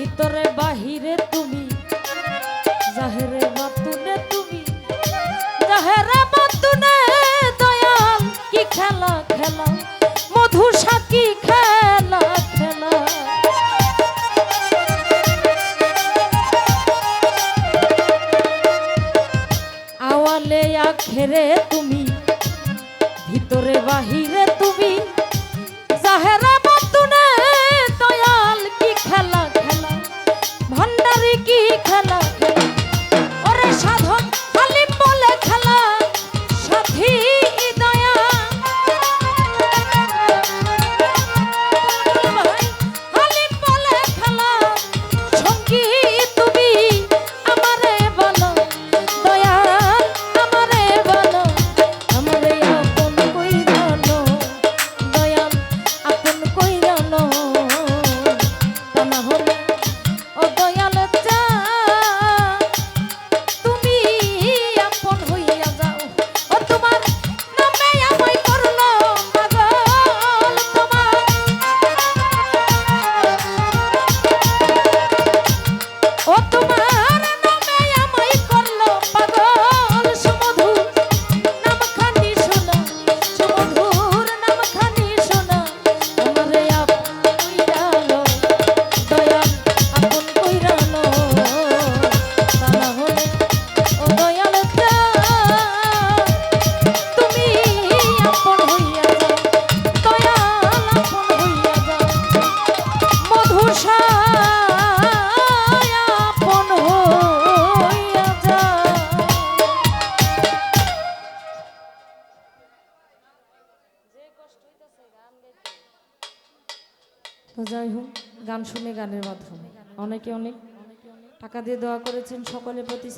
ভিতরে, বাহিরে তুমি। জাহেরে মাতুনে তুমি। জাহেরে মাতুনে দয়াল, কি খেলা খেলা? মধু সাকি খেলা খেলা। আওয়ালে, আখেরে তুমি। ভিতরে, বাহিরে কি খেলা খেলা? যাই হোক গান শুনে গানের মাধ্যমে। অনেকে অনেক টাকা দিয়ে দোয়া করেছেন সকলের প্রতি